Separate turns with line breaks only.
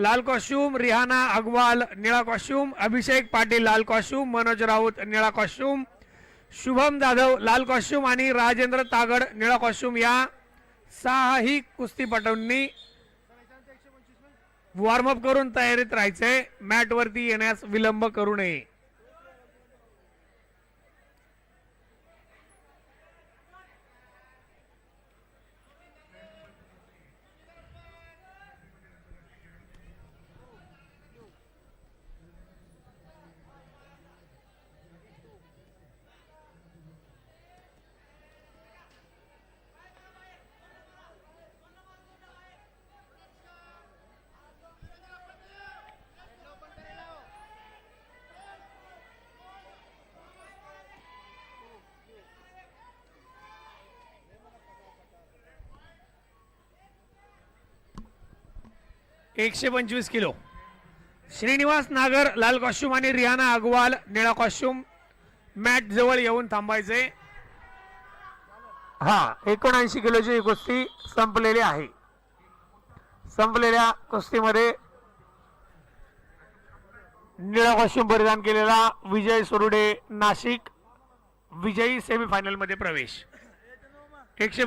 लाल costume Rihanna अगवाल निळा costume अभिषेक पाटील लाल कॉस्ट्युम मनोज राऊत निळा कॉस्ट्युम शुभम जाधव लाल कॉस्ट्युम आणि राजेंद्र तागड निळा कॉस्ट्युम या सहाही कुस्तीपटूंनी वॉर्मअप करून तयारीत राहायचंय मॅटवरती येण्यास विलंब करू नये. एकशे पंचवीस किलो. श्रीनिवास नागर लाल कॉस्ट्यूम आणि रिहाना अगवाल निळा कॉस्ट्यूम मॅट जवळ येऊन थांबायचे. हा एकोणऐंशी किलोची ही कुस्ती संपलेली आहे. संपलेल्या कुस्तीमध्ये निळा कॉस्ट्यूम परिधान केलेला विजय सुरुडे नाशिक विजयी सेमीफायनलमध्ये प्रवेश. एकशे